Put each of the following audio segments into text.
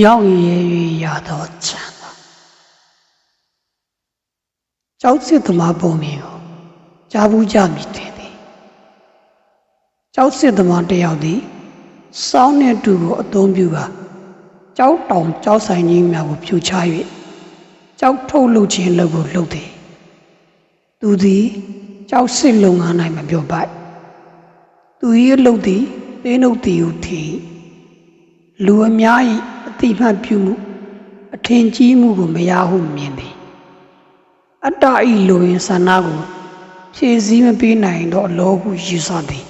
ရောက်ရဲ၍ရသောချမ်းသာကျောက်စစ်သမားပုံမြင်ကိုကြားဘူးကြမိတယ်သည်ကျောက်စစ်သမားတစ်ယောက်သည်စောင်းနှင့်တူကိုအသုံးပြုကာကျောက်တောင်ကျောက်ဆိုင်ကြီးများကိုဖြူချ၍ကျောက်ထုတ်လုပ်ခြင်းလုပ်ကိုလုပ်သည်သူသည်ကျောက်စစ်လုပ်ငန်း၌မပြောပိုက်သူ၏အလုပ်သည်သေးနှုတ်သည်ဟုထင်၏လူအများ၏အ တိမတ်ပြုမှုအထင်ကြီးမှုကိုမရဟုမြင်သည်အတ္တဤလိုရင်ဆန္ဒကိုဖြည့်ဆည်းမပေးနိုင်တော့အလောဟုယူဆသည်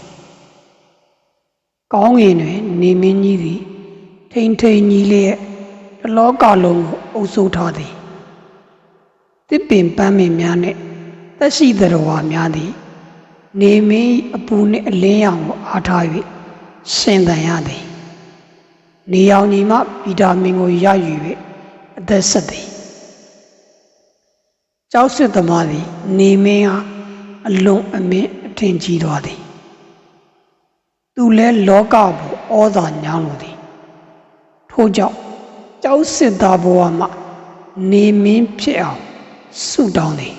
ကောင်းငင်တွင် နေမင်းကြီးသည်ထိန်ထိန်ကြီးလျက်တလောကလုံးကိုအုပ်စိုးထားသည်တစ်ပင်ပန်းပင်များနှင့်သက်ရှိသတ္တဝါများသည် နေမင်း၏အပူနှင့်အလင်းရောင်ကိုအားထား၍ရှင်သန်ရသည် နေရောင်ကြီးမှဗီတာမင်ကိုရယူ၍အသက်ဆက်သည်ကျောက်စစ်သမားသည် နေမင်းဟာအလွန်အမင်းအထင်ကြီးသွားသည်သူလည်းလောကကိုဩဇာညောင်းလိုသည်ထို့ကြောင့်ကျောက်စစ်သားဘဝမှနေမင်းဖြစ်အောင်ဆုတောင်းသည်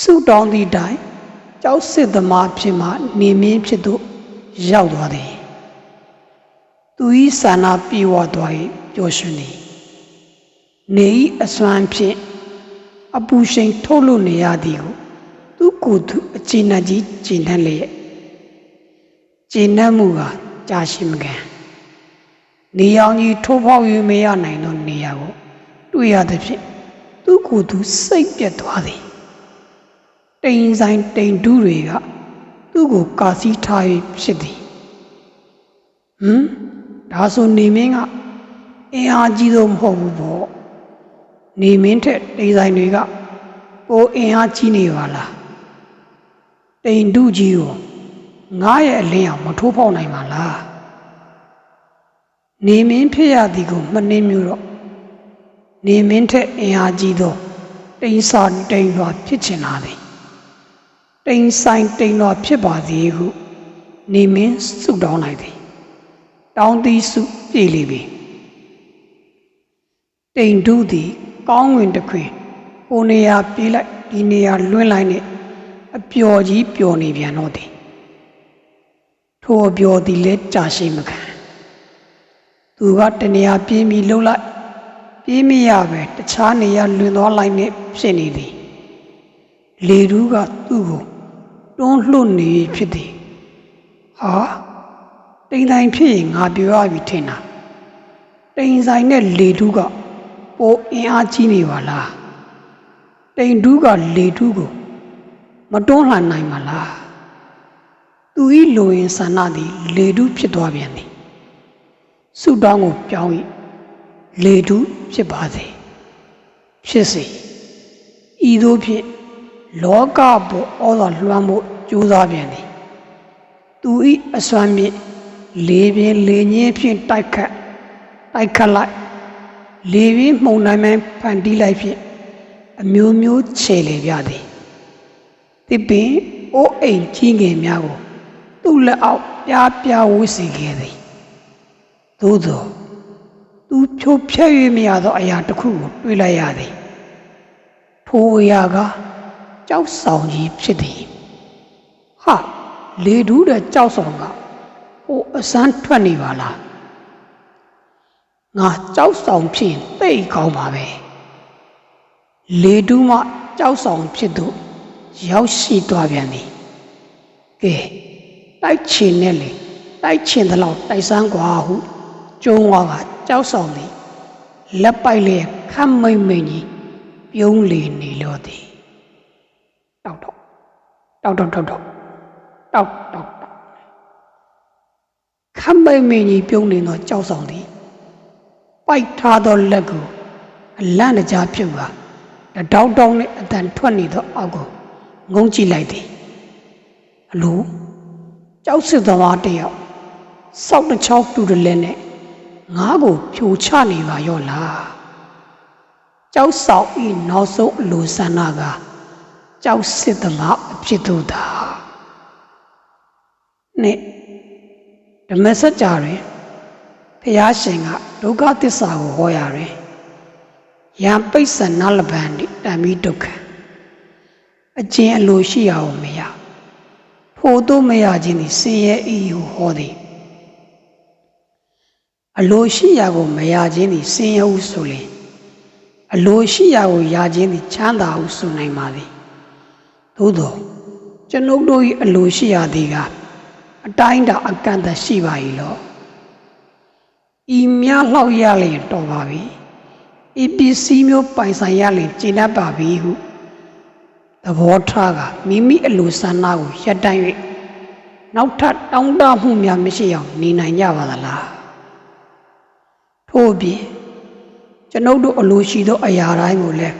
ဆုတောင်းသည့်တိုင်ကျောက်စစ်သမားဖြစ်မှနေမင်းဖြစ်သို့ရောက်သွားသည် သူဤဆန္ဒပြေဝသွား၏ပျော်ရွှင်သည်နေဤအစွမ်းဖြင့်အပူရှိန်ထုတ်လို့နေရသည်ကိုသူကိုယ်သူအကျဉ်းနဲ့ကြီးကျဉ်းနှံ့လျက်ကျဉ်းနှံ့မှုကကြာရှိမကန်နေအောင်ကြီးထိုးဖောက်၍မရနိုင်သောနေရာကိုတွေ့ရသဖြင့်သူကိုယ်သူစိတ်ပြတ်သွားသည်တိမ်ဆိုင်တိမ်တူးတွေကသူ့ကိုကာစီးထား၍ဖြစ်သည်ဟမ် ဒါဆိုနေမင်းကအင်အားကြီးတော့မဟုတ်ဘူးပေါ့နေမင်းထက်တိမ်ဆိုင်တွေကပိုအင်အားကြီးနေပါလားတိမ်တုကြီးကိုငားရဲ့အလင်းအောင်မထိုးဖောက်နိုင်ပါလားနေမင်းဖြစ်ရသည်ကိုမနှင်းမျိုးတော့နေမင်းထက်အင်အားကြီးသောတိမ်စာတိမ်လွာဖြစ်ချင်လာသည်တိမ်ဆိုင်တိမ်လွာဖြစ်ပါသည်ဟုနေမင်းဆုတောင်းလိုက်သည် တောင်းသီးစုပြည်လီပြီတိန်ဒုသည် ကောင်းဝင်တစ်ခွင်ဟိုနေရာပြေးလိုက်ဒီနေရာလွှင့်လိုက်နဲ့အပျော်ကြီးပျော်နေပြန်တော့သည်ထိုအပျော်သည်လဲကြာရှိမခံသူကတနေရာပြင်းပြီးလှုပ်လိုက်ပြေးမရပဲတခြားနေရာလွင်သွားလိုက်နဲ့ဖြစ်နေသည်လေတူးကသူ့ကိုတွန်းလှုပ်နေဖြစ်သည်ဟာ တိမ်ဆိုင်ဖြစ်ရင်ငါပြောရပြီထင်တာတိမ်ဆိုင်နဲ့လေတူးကပိုအင်အားကြီးနေပါလားတိမ်တူးကလေတူးကိုမတွန်းလှန်နိုင်ပါလားသူဤလိုရင်ဆန္ဒသည် လေတူးဖြစ်သွားပြန်သည်ဆုတောင်းကိုပြောင်း၏လေတူးဖြစ်ပါစေဖြစ်စေဤသို့ဖြင့်လောကပေါ်ဩဇာလွှမ်းမှုကြိုးစားပြန်သည်သူဤအစွမ်းမြင့် လေပြင်းလေညင်းဖြင့်တိုက်ခတ်တိုက်ခတ်လိုက်လေပြင်းမှုန်တိုင်းမှဖန်တီးလိုက်ဖြင့်အမျိုးမျိုးခြေလေပြသည်တစ်ပင်အိုးအိမ်ကြီးငယ်များကိုသူ့လက်အောက်ပြားပြားဝစ်စီခဲ့သည်သို့သောသူဖြိုဖျက်၍မရသောအရာတစ်ခုကိုတွေ့လိုက်ရသည်ထိုအရာကကြောက်ဆောင်ကြီးဖြစ်သည်ဟာလေတူးတဲ့ကြောက်ဆောင်က ဟိုအစမ်းထွက်နေပါလားငါကြောက်ဆောင်ဖြစ်ရင်သိတ်ကောင်းပါပဲလေတူးမှကြောက်ဆောင်ဖြစ်သူရောက်ရှိသွားပြန်သည်ကဲတိုက်ချင်နဲ့လေတိုက်ချင်သလောက်တိုက်စမ်းกว่าဟုကျုံးဝါကကြောက်ဆောင်သည်လက်ပိုက်လျက်ခမ်းမိမ့်မိန်ကြီးပြုံးလေနေလို့သည်တောက်တော့တောက်တော့တောက်တော့တောက်တောက် ခမ်းမိတ်မင်းကြီးပြုံးနေသောကြောက်ဆောင်သည်ပိုက်ထားသောလက်ကိုအလန့်တကြားပြုတ်ကတတောက်တောင်းနဲ့အတန်ထွက်နေသောအောက်ကိုငုံကြည့်လိုက်သည်အလိုကြောက်စစ်သမားတစ်ယောက်စောက်တစ်ချောင်းတူတလဲနဲ့ငါးကိုဖြိုချနေပါရော့လားကြောက်ဆောင်ဤနောက်ဆုံးအလိုဆန္ဒကကြောက်စစ်သမားအဖြစ်သို့သာနဲ့ ဓမ္မစကြာတွင်ဖျားရှင်ကဒုက္ခသစ္စာကိုဟောရတယ်ယံပိဿနလဗန္တိတံမိဒုက္ခအကျဉ်အလိုရှိရအောင်မရထို့သို့မရခြင်းသည်ဆင်းရဲဤဟုဟောသည်အလိုရှိရာကိုမရခြင်းသည်ဆင်းရဲဟုဆိုလျှင်အလိုရှိရာကိုရခြင်းသည်ချမ်းသာဟုဆိုနိုင်ပါသည်သို့သောကျွန်ုပ်တို့၏အလိုရှိရာသည်က အတိုင်းတာအကန့်အသတ်ရှိပါ၏လောဤမြလှောက်ရလျင်တော်ပါပြီဤပစ္စည်းမျိုးပိုင်ဆိုင်ရလျင်ကျင့်တတ်ပါပြီဟုသဘောထားကမိမိအလိုဆန္ဒကိုရပ်တန့်၍နောက်ထပ်တောင်းတမှုများမရှိအောင်နေနိုင်ကြပါသလားထို့အပြင်ကျွန်ုပ်တို့အလိုရှိသော အရာတိုင်းကိုလည်း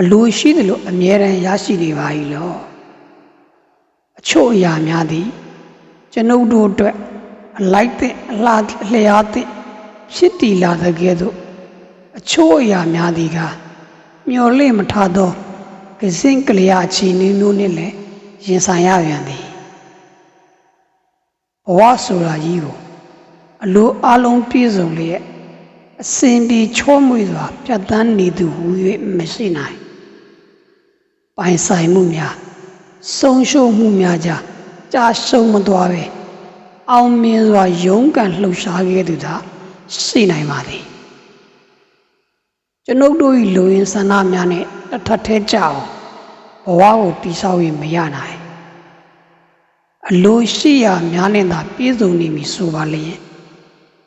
အလိုရှိသလိုအမြဲတမ်းရရှိနေပါ၏လောအ ချို့အရာများသည်ကျွန်ုပ်တို့အတွက်အလိုက်တဲ့အလားအလျားတဲ့ဖြစ်တည်လာတဲ့ကဲ့သို့အချို့အရာများသည်ကမျော်လင့်မထားသောကစင်ကလျာအခြေအနေမျိုးနဲ့လည်းရင်ဆိုင်ရပြန်သည်ဘဝဆိုတာကြီးကိုအလိုအလုံးပြည့်စုံလျက်အစဉ်ပြေချောမွေ့စွာပြတ်တန်းနေသူဟူ၍မရှိနိုင်ပိုင်ဆိုင်မှုများ ဆုံးရှုံးမှုများကြကြာရှုံးမသွားပဲအောင်မြင်စွာရုန်းကန်လှုပ်ရှားခဲ့သူသာရှိနိုင်ပါသည်ကျွန်ုပ်တို့၏လူရင်းဆန္ဒများနဲ့တစ်ထပ်ထဲကြအောင်ဘဝကိုတိဆောက်၍မရနိုင်အလိုရှိရာများနဲ့သာပြည့်စုံနေပြီဆိုပါလျင်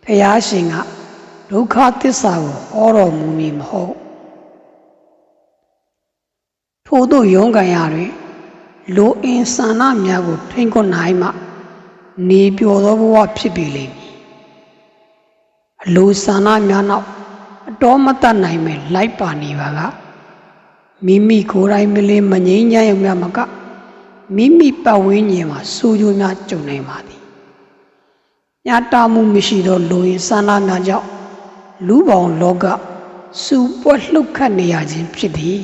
ဖះရှင်ကဒုက္ခသစ္စာကိုဟောတော်မူမည်မဟုတ်ထို့သောယုံကံရတွင် လိုအင်ဆန္ဒများကိုထိန်ခွန်နိုင်မှ နေပျော်သောဘဝဖြစ်ပြီလိမ့်မည်အလိုဆန္ဒများနောက်အတော်မတတ်နိုင်မဲ့လိုက်ပါနေပါကမိမိကိုယ်တိုင်မလင်းမငြိမ်းချမ်းရုံများမကမိမိပတ်ဝန်းကျင်မှာစူးကြိုးများကြုံနိုင်ပါသည်ညတာမှုမရှိသောလူရင်းဆန္ဒများကြောင့်လူပေါင်းလောကစူပွက်လှုပ်ခတ်နေရခြင်းဖြစ်သည်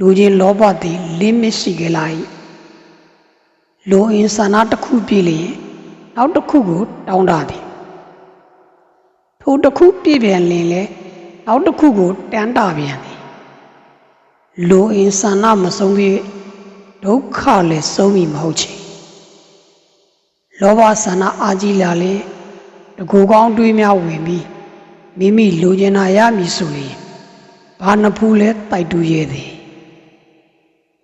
လူချင်းလောဘသည်လင်းမရှိကြလာ၏လူအင်းဆန္ဒတစ်ခုပြည့်လျင်နောက်တစ်ခုကိုတောင်းတသည်ထိုတစ်ခုပြည့်ပြန်လင်လေနောက်တစ်ခုကိုတန်းတာပြန်သည်လူအင်းဆန္ဒမဆုံးပြီးဒုက္ခလည်းဆုံးမိမဟုတ်ချေလောဘဆန္ဒအာကြီးလာလေတကူကောင်းတွေးများဝင်ပြီးမိမိလိုချင်တာရမည်ဆိုရင်ဘာနှဖူးလဲတိုက်တူရဲသည်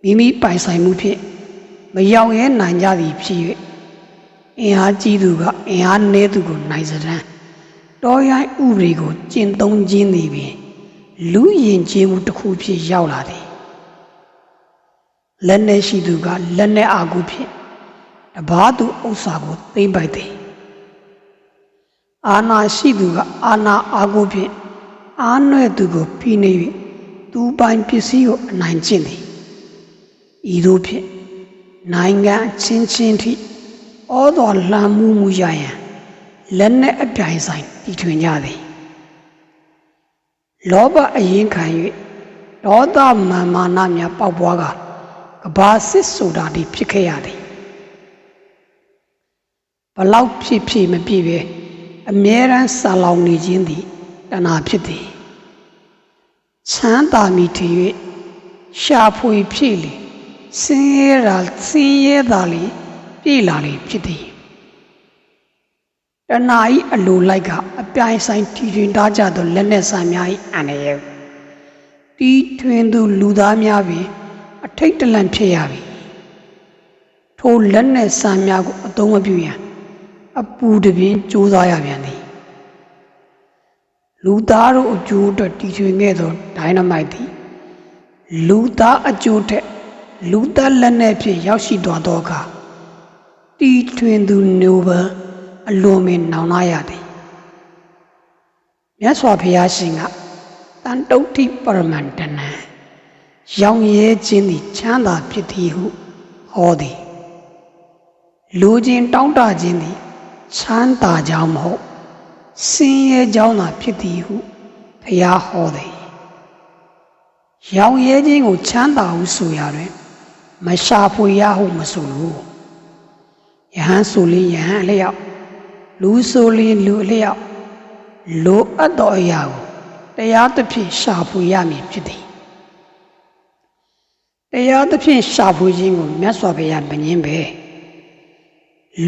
မိမိပိုင်ဆိုင်မှုဖြင့်မရောက်ရဲနိုင်ကြသည်ဖြစ်၍အင်အားကြီးသူကအင်အားနည်းသူကိုနိုင်စတဲ့တောရိုင်းဥပဒေကိုကျင့်သုံးခြင်းသည်ပင်လူရင်ကျေးမှုတစ်ခုဖြစ်ရောက်လာသည်လက်နဲ့ရှိသူကလက်နဲ့အာကုဖြင့်တဘာသူဥစ္စာကိုသိမ့်ပိုက်သည်အာနာရှိသူကအာနာအာကုဖြင့်အာနွဲ့သူကိုဖိနေ၍သူပိုင်ပစ္စည်းကိုအနိုင်ကျင့်သည် ဤသို့ဖြင့်နိုင်ငံချင်းချင်းထိဩတော်လှမ်းမှုမှုရရန်လက်နဲ့အပြိုင်ဆိုင်တည်ထွင်ကြသည်လောဘအရင်ခံ၍ဒေါသမမာမာနများပေါက်ပွားကကဘာစစ်ဆိုတာဒီဖြစ်ခဲ့ရသည်ဘလောက်ဖြစ်ဖြစ်မပြည့်ပဲအမြဲတမ်းဆာလောင်နေခြင်းသည်တဏှာဖြစ်သည်ချမ်းသာမိထင်၍ရှာဖွေဖြစ်လေ ဆင်းရဲတာဆင်းရဲတာလေပြေလာလေဖြစ်သည်တဏှာဤအလိုလိုက်ကအပြိုင်ဆိုင်တည်ထွင်ထားကြသောလက်နက်ဆံများ၏အန္တရာယ်တီးထွင်သူလူသားများပင်အထိတ်တလန့်ဖြစ်ရပြီထိုလက်နက်ဆံများကိုအသုံးမပြုရန်အပူတပြင်းကြိုးစားရပြန်သည်လူသားတို့အကျိုးအတွက်တည်ထွင်ခဲ့သောဒိုင်းနမိုက်သည်လူသားအကျိုးထက် လူသားလက်နက်ဖြင့်ရောက်ရှိသွားသောအခါတီထွင်သူနိုဘယ်အလွန်ပင်နောင်နာရသည်မြတ်စွာဘုရားရှင်ကတန်တုဋ္ဌိပရမန္တနံရောင်ရဲခြင်းသည်ချမ်းသာဖြစ်သည်ဟုဟောသည်လူချင်းတောင်းတခြင်းသည်ချမ်းသာကြောင်းမဟုတ်ဆင်းရဲကြောင်းသာဖြစ်သည်ဟုဘုရားဟောသည်ရောင်ရဲခြင်းကိုချမ်းသာဟုဆိုရတွင် မရှာဖွေရဟုမဆိုလို့ယဟန်ဆိုလေယဟန်အလျောက်လူဆိုလျင်လူအလျောက်လိုအပ်သောအရာကိုတရားသဖြင့်ရှာဖွေရမည်ဖြစ်သည်တရားသဖြင့်ရှာဖွေခြင်းကိုမြတ်စွာဘုရားမငင်းပဲ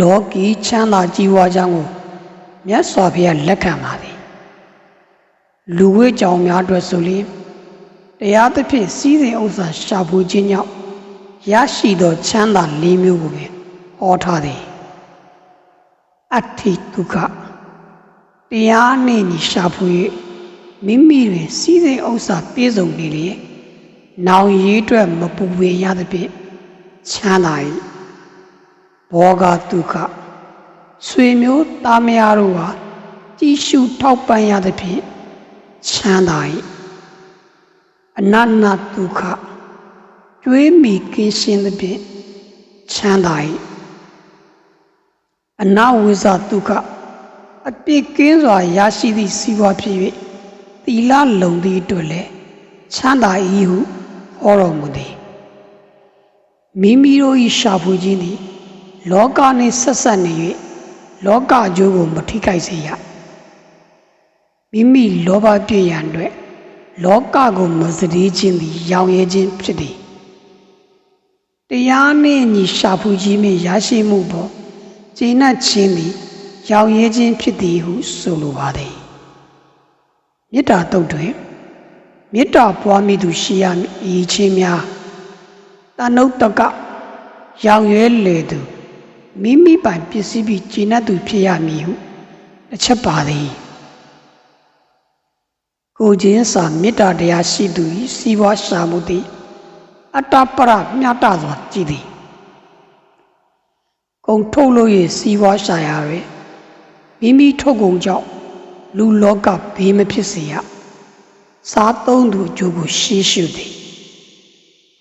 လောကီချမ်းသာကြီးပွားကြောင်းကိုမြတ်စွာဘုရားလက်ခံပါသည်လူဝိကြောင်များအတွက်ဆိုလျင်တရားသဖြင့်စီးစိမ်ဥစ္စာရှာဖွေခြင်းကြောင့် ရရှိသောချမ်းသာလေးမျိုးကိုပဲဟောထားသည်အတ္ထိဒုက္ခတရားနှင့်ညီရှာဖွေ၍မိမိတွင်စီးစိမ်ဥစ္စာပြည့်စုံနေလျင်နောင်ရေးအတွက်မပူပင်ရသဖြင့်ချမ်းသာ၏ဘောဂဒုက္ခဆွေမျိုးသားမယားတို့ဟာကြည်ရှုထောက်ပံ့ရသဖြင့်ချမ်းသာ၏အနန္နဒုက္ခ ကျွေးမိကင်းရှင်းသဖြင့်ချမ်းသာ၏အနဝိဇ္ဇဒုက္ခအပြစ်ကင်းစွာရရှိသည့်စီးပွားဖြစ်၍သီလလုံသည့်အတွက်လည်းချမ်းသာ၏ဟုဟောတော်မူသည်မိမိတို့၏ရှာဖွေခြင်းသည် လောကနှင့်ဆက်ဆက်နေ၍လောကအကျိုးကိုမထိခိုက်စေရမိမိလောဘပြည့်ရန်အတွက်လောကကိုမစည်ခြင်းသည် ရောင်ရဲခြင်းဖြစ်သည် တရားနှင့်ညီရှာဖွေခြင်းနှင့်ရရှိမှုပေါ်ကျင့်နှက်ခြင်းသည်ရောင်ရဲခြင်းဖြစ်သည်ဟုဆိုလိုပါသည်မေတ္တာတုတ်တွင်မေတ္တာပွားမိသူရှိရမည်အရေးချင်းများတဏုတ္တကရောင်ရဲလေသူမိမိပိုင်ပစ္စည်းပြီးကျင့်တတ်သူဖြစ်ရမည်ဟုတစ်ချက်ပါသည်ကိုချင်းစာမေတ္တာတရားရှိသူ၏စီးပွားရှာမှုသည် အတ္တပရမြတ်တာစွာကြည်သည်ကုံထုတ်လို့၍စီးပွားရှာရရမိမိထုတ်ကုန်ကြောင့်လူလောကဘေးမဖြစ်စေရစားသုံးသူအကျိုးကိုရှေးရှုသည်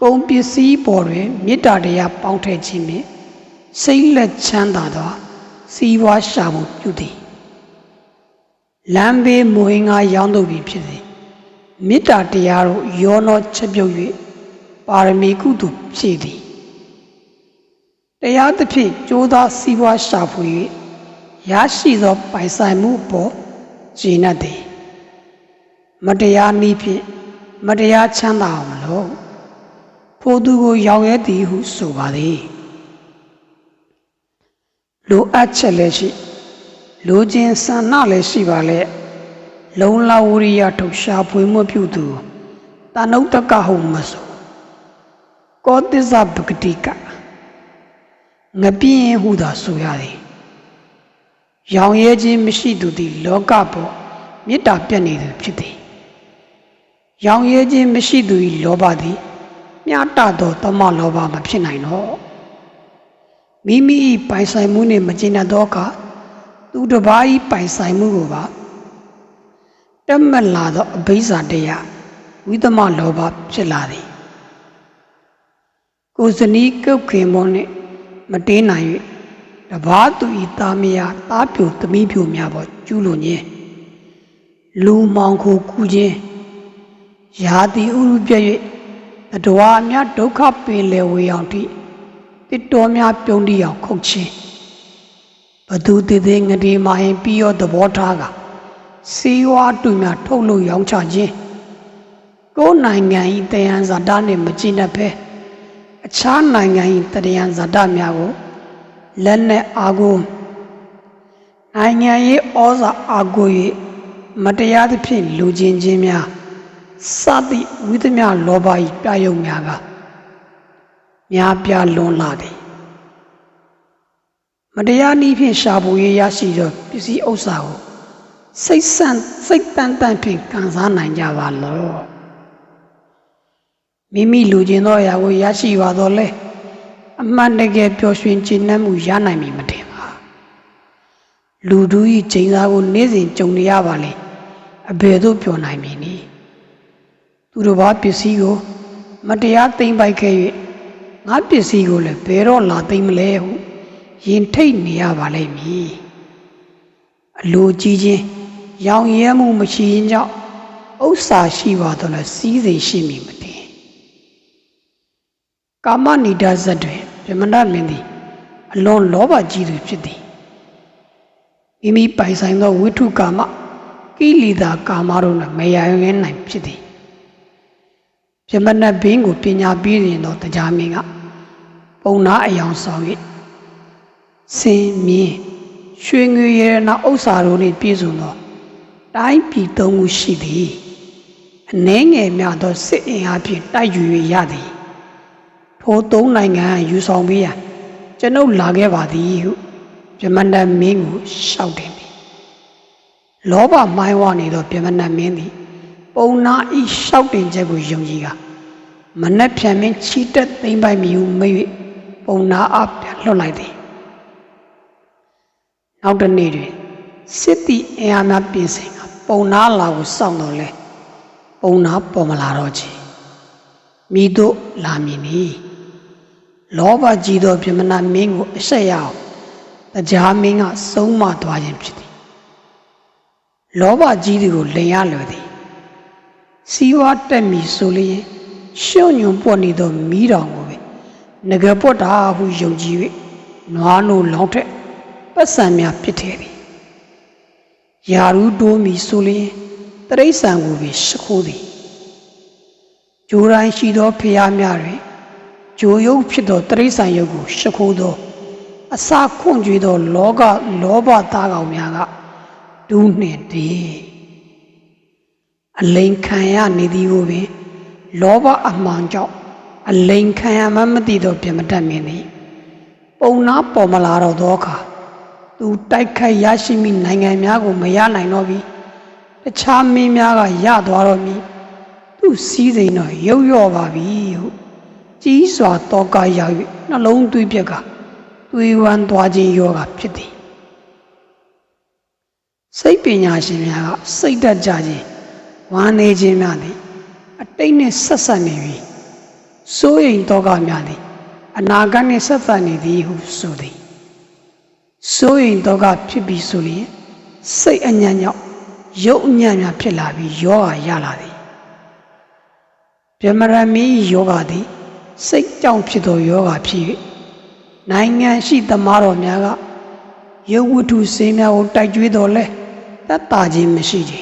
ကုန်ပစ္စည်းပေါ်တွင်မေတ္တာတရားပေါင်းထည့်ခြင်းဖြင့်စိတ်လက်ချမ်းသာသောစီးပွားရှာမှုပြုသည်လမ်းဘေးမွေးငါရောင်းသူပြီဖြစ်သည်မေတ္တာတရားတို့ယောနောချက်ပြုတ်၍ ပါရမီကုသိုလ်ဖြည့်သည်တရားသဖြင့်ကြိုးသားစီးပွားရှာဖွေ၍ရရှိသောပိုင်ဆိုင်မှုပေါ်ကျင့်တတ်သည်မတရားနည်းဖြင့်မတရားချမ်းသာအောင်မလို့ဖိုသူကိုရောင်ရဲသည်ဟုဆိုပါသည်လိုအပ်ချက်လည်းရှိလိုခြင်းဆန္ဒလည်းရှိပါလေလုံလဝရိယထုတ်ရှာဖွေမှုပြုသူတဏုတ္တကဟုမဆို ကောသစ္စာပဂတိကငပြင်းဟုသာဆိုရသည်ရောင်ရဲခြင်းမရှိသူသည် လောကပေါ်မေတ္တာပြတ်နေသူဖြစ်သည်ရောင်ရဲခြင်းမရှိသူ၏လောဘသည်မြတ်တသောတမလောဘမဖြစ်နိုင်တော့မိမိ၏ပိုင်ဆိုင်မှုနှင့်မကျင်သောအခါသူတစ်ပါး၏ပိုင်ဆိုင်မှုကိုပါတက်မလာသောအဘိဇ္ဇာတရားဝိသမလောဘဖြစ်လာသည် ကိုယ်စနီးကုတ်ခင်မောနှင့်မတင်းနိုင်၍တဘာသူဤသားမယားသားပြိုသမီးပြိုများပေါ်ကျူးလွန်ခြင်းလူမောင်ခိုကူခြင်းယာတိဥရုပြည့်၍တတဝါများဒုက္ခပင်လေဝေအောင်တိတစ်တော်များပြုံးတိအောင်ခုတ်ခြင်းဘသူတည်သေးငတိမာရင်ပြီးရောသဘောထားကစီဝါတူများထုတ်လို့ရောင်းချခြင်းကိုယ်နိုင်ငံဤတယံဇာတာနှင့်မကြည့်တတ်ပဲ အခြားနိုင်ငံဤတယံဇာတာများကိုလက်နဲ့အာကိုနိုင်ငံရေးဩဇာအာကို၍မတရားသဖြင့်လူချင်းချင်းများစသည့်ဝိသမျှလောဘ၏ပြယုံများကများပြားလွန်လာသည်မတရားနည်းဖြင့်ရှာဖွေရရရှိသောပစ္စည်းဥစ္စာကိုစိတ်ဆန့်စိတ်တန်တန်ဖြင့်ခံစားနိုင်ကြပါလော မိမိလူချင်းသောအရာကိုရရှိပါတော့လဲအမှန်တကယ်ပျော်ရွှင်ခြင်းနှမှုရနိုင်မည်မထင်ပါလူတို့၏ချိန်စားကိုနေ့စဉ်ကြုံနေရပါလေအဘယ်သို့ပျော်နိုင်မည်နည်းသူတို့ဘာပစ္စည်းကို မတရားသိမ့်ပိုက်ခဲ့၍ငါပစ္စည်းကိုလည်းဘယ်တော့လာသိမ့်မလဲဟုရင်ထိတ်နေရပါလိမ့်မည်အလိုကြီးခြင်းရောင်ရဲမှုမရှိရင်ကြောင့်ဥစ္စာရှိပါတော့လဲစီးစိမ်ရှိမိမထင် ကာမနိဒဇတ်တွင်ဗမဏမင်းသည်အလွန်လောဘကြီးသူဖြစ်သည်မိမိပိုင်ဆိုင်သောဝိထုကာမကိလေသာကာမတို့နဲ့မရရင်းနိုင်ဖြစ်သည်ပြမနတ်ဘင်းကိုပညာပြီးရင်တော့တရားမင်းကပုံနာအယောင်ဆောင်၍စင်မြင်းရွှေငွေရနာဥစ္စာတို့နှင့်ပြည့်စုံသောတိုင်းပြည်သုံးခုရှိသည်အနှဲငယ်များသောစစ်အင်အားဖြင့်တိုက်ယူ၍ရသည် ထိုသုံးနိုင်ငံယူဆောင်ပြီးရန်ကျွန်ုပ်လာခဲ့ပါသည်ဟုပြမနတ်မင်းကိုရှောက်တယ်လောဘမိုင်းဝနေသောပြမနတ်မင်းသည်ပုံနာဤလျှောက်တင်ချက်ကိုယုံကြည်ကမနှက်ဖြန်မင်းချီတက်သိမ့်ပိုက်မြူမ၍ပုံနာအပြန်လွတ်လိုက်သည်နောက်တစ်နေ့တွင်စစ်တီအင်အားများပြင်ဆင်ကပုံနာလာကိုစောင့်တော်လဲပုံနာပေါ်မလာတော့ချေမိတို့လာမည်နီ လောဘကြီးသောပြမနာမင်းကိုအဆက်ရအောင်တရားမင်းကဆုံးမသွားခြင်းဖြစ်သည်လောဘကြီးတွေကိုလိန်ရလွယ်သည်စီဝါတက်မီဆိုလျင်ရှုံညွန်ပွက်နေသောမီးတောင်ကိုပဲငကပွက်တာဟုယုံကြည်၍နွားနိုလောင်းထက်ပတ်စံများဖြစ်တယ်သည်ယာရူတိုးမီဆိုလျင်တရိษံကိုပဲရှခိုးသည်ဂျိုတိုင်းရှိသောဖျားများတွင် ဂျိုယုတ်ဖြစ်သောတရိษံယုတ်ကိုရှခိုးသောအစာခွန့်ကြွေသောလောကလောဘသားကောင်များကဒူးနှင့်တည်းအလိန်ခံရနေသည်ကိုပင်လောဘအမှန်ကြောင့်အလိန်ခံရမှမသိသောပြမတတ်မင်းသည်ပုံနာပေါ်မလာတော့သောအခါသူတိုက်ခိုက်ရရှိမိနိုင်ငံများကိုမရနိုင်တော့ပြီတခြားမင်းများကရသွားတော့မည်သူစီးစိမ်တော့ရုပ်ရော့ပါပြီဟု ကြီးစွာတောကရောက်၍နှလုံးသွေးပြက်ကသွေးဝမ်းသွားခြင်းယောဂဖြစ်သည်စိတ်ပညာရှင်များကစိတ်ဓာတ်ကြခြင်းဝမ်းနေခြင်းများသည်အတိတ်နှင့်ဆက်ဆက်နေပြီစိုးရိမ်တော့ကများသည်အနာဂတ်နှင့်ဆက်ဆက်နေသည်ဟုဆိုသည်စိုးရိမ်တော့ကဖြစ်ပြီးဆိုရင်စိတ်အညံ့ကြောင့်ရုပ်အညံ့များဖြစ်လာပြီးယောဂရလာသည်ဗြဟ္မရမီယောဂသည် စိတ်ကြောင့်ဖြစ်သောယောဂဖြစ်၍နိုင်ငံရှိသမားတော်များကယုတ်ဝတ္ထုစေးများကိုတိုက်ကြွေးတော်လဲသက်တာခြင်းမရှိကြ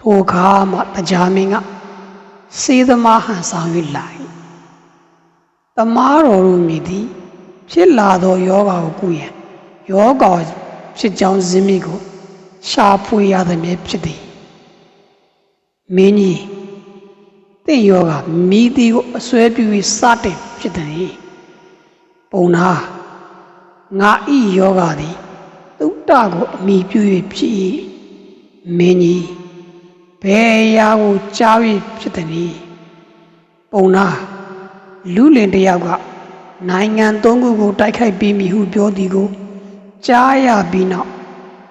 ထိုအခါမှတရားမင်းကစေသမားဟန်ဆောင်၍လာ၏သမားတော်တို့မြည်သည်ဖြစ်လာသောယောဂါကိုကုရန်ယောဂါဖြစ်ကြောင်းဇင်းမိကိုရှာဖွေရသည်မြဲဖြစ်သည်မင်းကြီး တင့်ယောဂမိသည်ကိုအစွဲပြုပြီးစတင်ဖြစ်သည်ပုံနာငါဤယောဂသည်သုတ္တကိုအမိပြု၍ဖြစ်၏မင်းကြီးဘယ်အရာကိုကြား၍ဖြစ်သည်ပုံနာလူလင်တယောက်ကနိုင်ငံသုံးခုကိုတိုက်ခိုက်ပြီးမိဟုပြောသည်ကိုကြားရပြီးနောက်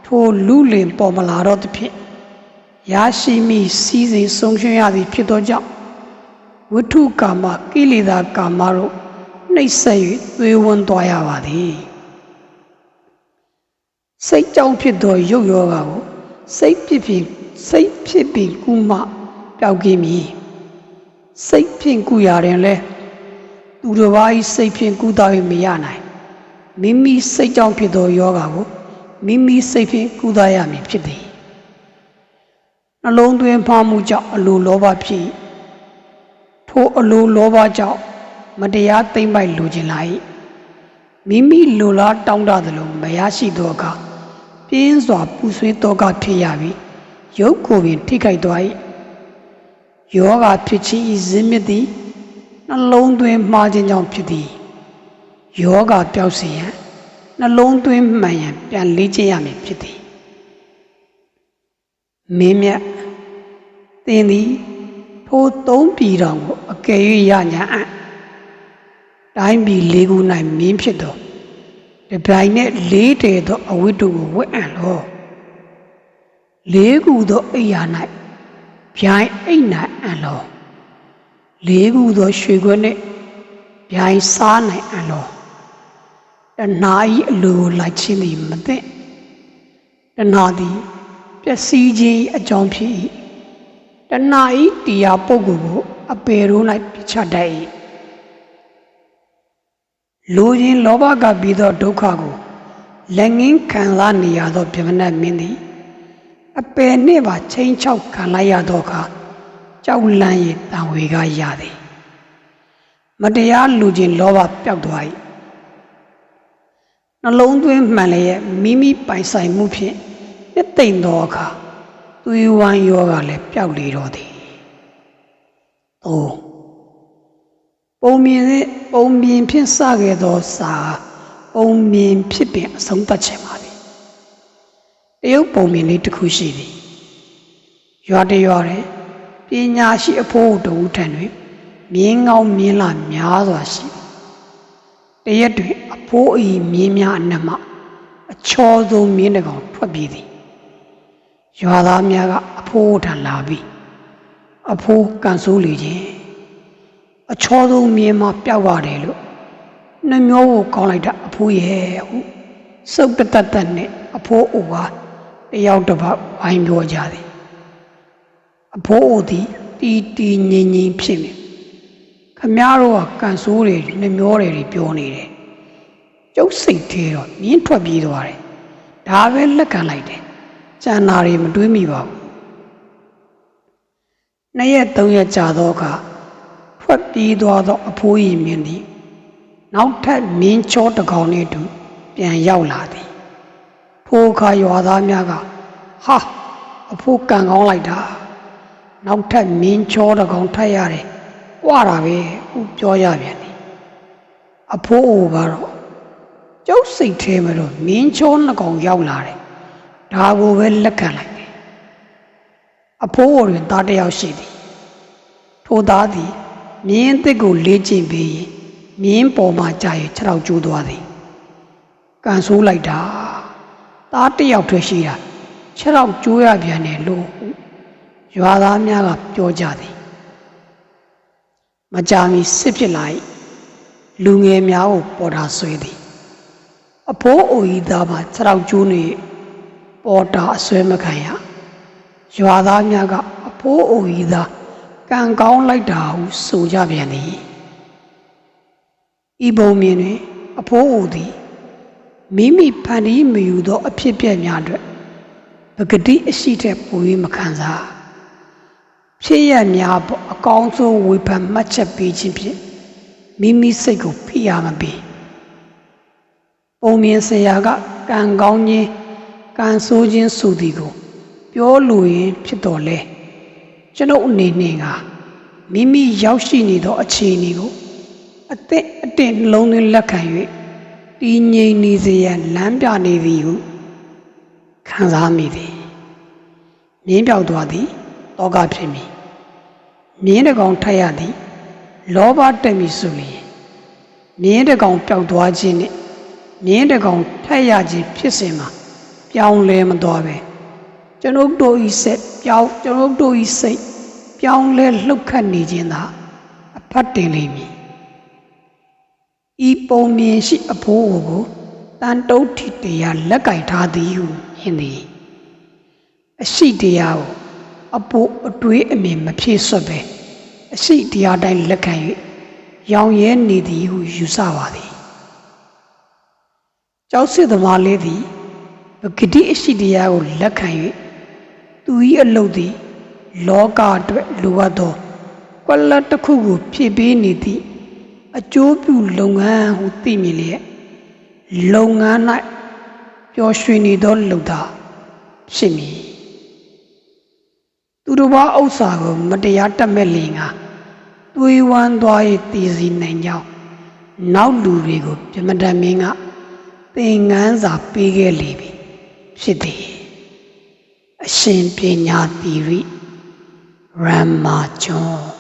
ထိုလူလင်ပေါ်မလာတော့သဖြင့်ရရှိမိစီးစိမ်ဆုံးရှင်းရသည်ဖြစ်သောကြောင့် ဝိထုကာမကိလေသာကာမတို့နှိပ်စက်၍သွေးဝန်းသွားရပါသည်စိတ်ကြောင့်ဖြစ်သောရုပ်ယောဂကိုစိတ်ဖြစ်ဖြစ်စိတ်ဖြစ်ပြီးကုမှပျောက်ကင်းမည်စိတ်ဖြင့်ကုရတယ်လဲသူတစ်ပါး၏စိတ်ဖြင့်ကုသ၍မရနိုင်မိမိစိတ်ကြောင့်ဖြစ်သောယောဂကိုမိမိစိတ်ဖြင့်ကုသရမည်ဖြစ်သည်နှလုံးသွင်းဖောက်မှုကြောင့်အလိုလောဘဖြစ် ထိုအလိုလောဘကြောင့်မတရားသိမ့်ပိုက်လိုချင်လာ၏မိမိလိုလားတောင်းတသလိုမရရှိသောအခါပြင်းစွာပူဆွေးသောကဖြစ်ရပြီးရုပ်ကိုယ်ပင်ထိခိုက်သွား၏ယောဂဖြစ်ခြင်းဤဇင်းမြစ်သည်နှလုံးသွင်းမှားခြင်းကြောင့်ဖြစ်သည်ယောဂပျောက်စေရန်နှလုံးသွင်းမှန်ရန်ပြန်လေ့ကျင့်ရမည်ဖြစ်သည်မင်းမြတ်သင်သည် ထိုသုံးပြည်တော်ကိုအကယ်၍ရညာအံ့တိုင်းပြည်လေးခု၌မင်းဖြစ်သောတပြိုင်နက်လေးတည်သောအဝိတ္တုကိုဝတ်အံ့လောလေးခုသောအိယာ၌ဗျိုင်းအိတ်၌အံ့လောလေးခုသောရွှေခွက်နှင့်ဗျိုင်းစားနိုင်အံ့လောတဏှာဤအလိုလိုက်ခြင်းသည်မသိတဏှာသည်ပျက်စီးခြင်းအကြောင်းဖြစ်၏ တဏှာဤတရားပုဂ္ဂိုလ်ကိုအပေရိုး၌ပြချတတ်၏လူချင်းလောဘကပြီးသောဒုက္ခကိုလက်ငင်းခံစားနေရသောပြမနတ်မင်းသည်အပယ်နှင့်ပါချင်းချောက်ခံလိုက်ရသောအခါကြောက်လန့်၍တံဝေကရသည်မတရားလူချင်းလောဘပျောက်သွား၏နှလုံးသွင်းမှန်လျက်မိမိပိုင်ဆိုင်မှုဖြင့်နှစ်သိမ့်သောအခါ သွေးဝမ်းယောဂလည်းပျောက်လေတော့သည်။အိုးပုံမြင်တဲ့ပုံမြင်ဖြင့်စခဲ့သောစာပုံမြင်ဖြစ်ပင်အဆုံးသတ်ခြင်းပါလေ။တရုတ်ပုံမြင်လေးတစ်ခုရှိသည်။ရွာတရွာတဲ့ပညာရှိအဖိုးတူထံတွင်မြင်းကောင်းမြင်းလာများစွာရှိသည်။တရက်တွင်အဖိုးအီမြင်းများအနက်မှအချောဆုံးမြင်းတစ်ကောင်ထွက်ပြေးသည်။ ရွာသားများကအဖိုးထံလာပြီးအဖိုးကန်ဆိုးလေခြင်းအချောဆုံးမြင်းမပျောက်ရတယ်လို့နှမျိုးကိုကောင်းလိုက်တာအဖိုးရဲ့ဟုစုပ်တတတ်တတ်နဲ့အဖိုးအိုကတယောက်တစ်ပတ်ဝိုင်းပြောကြသည်အဖိုးအိုသည်တီတီငင်ငင်ဖြစ်နေခမည်းတော်ကကန်ဆိုးတွေနှမျိုးတွေပြောနေတယ်ကျုပ်စိတ်သေးတော့မြင်းထွက်ပြေးသွားတယ်ဒါပဲလက်ခံလိုက်တယ် ကျန်တာတွေမတွေးမိပါဘူးနှစ်ရက်သုံးရက်ကြာသောအခါထွက်ပြေးသွားသောအဖိုးကြီးမြင်းသည်နောက်ထပ်မင်းချောတကောင်နှင့်အတူပြန်ရောက်လာသည်ဖိုးခါရွာသားများကဟာအဖိုးကံကောင်းလိုက်တာနောက်ထပ်မင်းချောတကောင်ထပ်ရတယ်꽌တာပဲဥပြောရပြန်တယ်အဖိုးအိုကတော့ကျုပ်စိတ်ထဲမှာတော့မင်းချောနှစ်ကောင်ရောက်လာတယ် ဒါကိုပဲလက်ခံလိုက်တယ်အဖိုးအိုတွင်သားတစ်ယောက်ရှိသည်ထိုသားသည်မြင်းသစ်ကိုလေးကျင်ပြီးရင်မြင်းပေါ်မှာကြာရင်ခြေထောက်ကျိုးသွားသည်ကန်ဆိုးလိုက်တာသားတစ်ယောက်တည်းရှိတာခြေထောက်ကျိုးရပြန်တယ်လို့ရွာသားများကပြောကြသည်မကြာမီစစ်ဖြစ်လာ၏လူငယ်များကိုပေါ်တာဆွဲသည်အဖိုးအိုဤသားမှာခြေထောက်ကျိုးနေ ပေါ်တာအဆွဲမခံရရွာသားများကအဖိုးအိုဤသားကံကောင်းလိုက်တာဟုဆိုကြပြန်သည်ဤပုံမြင်တွင်အဖိုးအိုသည်မိမိဖန်တီးမယူသော အဖြစ်ပြက်များအတွက်ပဂတိအရှိတဲ့ပူ၍မခံစားဖြစ်ရများပေါ်အကောင်းဆုံးဝေဖန်မှတ်ချက်ပေးခြင်းဖြင့်မိမိစိတ်ကိုဖိအားမပေးပုံမြင်ဆရာကကံကောင်းခြင်း ကံဆိုးခြင်းဆိုသည်ကို ပြောလိုရင်ဖြစ်တော်လဲကျွန်ုပ်အနေနဲ့ကမိမိရောက်ရှိနေသောအခြေအနေကိုအသက်အတင်နှလုံးသွင်းလက်ခံ၍တည်ငြိမ်နေစေရန်လမ်းပြနေသည်ဟုခံစားမိသည်မြင်းပြောက်သွားသည်တောကဖြစ်မည်မြင်းတကောင်ထက်ရသည်လောဘတက်မည်ဆိုလျင်မြင်းတကောင်ပျောက်သွားခြင်းနှင့်မြင်းတကောင်ထက်ရခြင်းဖြစ်စဉ်မှာ ပြောင်းလဲမသွားပဲကျွန်ုပ်တို့ဤစိတ်ပြောင်းကျွန်ုပ်တို့ဤစိတ်ပြောင်းလဲလှုပ်ခတ်နေခြင်းသာအဖတ်တင်လိမ့်မည်ဤပုံမြင်ရှိအဖိုးကိုတန်တုတ်ထီတရားလက်ကင်ထားသည်ဟုဟင်သည်အရှိတရားကိုအပိုးအတွေးအမြင်မဖြည့်ဆွတ်ပဲအရှိတရားတိုင်းလက်ခံ၍ရောင်ရဲနေသည်ဟုယူဆပါသည်ကျောက်စစ်သမားလေးသည်ပ ဂတိအရှိတရားကိုလက်ခံ၍သူ၏အလုပ်သည် လောကအတွက်လိုအပ်သောကွက်လက်တစ်ခုကိုဖြည့်ပေးနေသည့်အကျိုးပြုလုပ်ငန်းဟုသိမြင်လျက်လုပ်ငန်း၌ပျော်ရွှင်နေသောလူသားဖြစ်မည်သူတို့ဘာဥစ္စာကိုမတရားတတ်မဲ့လင်ကသွေးဝမ်းသွား၍တည်စီနိုင်ကြောင်းနောက်လူတွေကိုပြမတတ်မင်းကသင်ငန်းစာပေးခဲ့လေပြီ ဖြစ်သည်အရှင်ပညာတိရိရမ္မာကျော်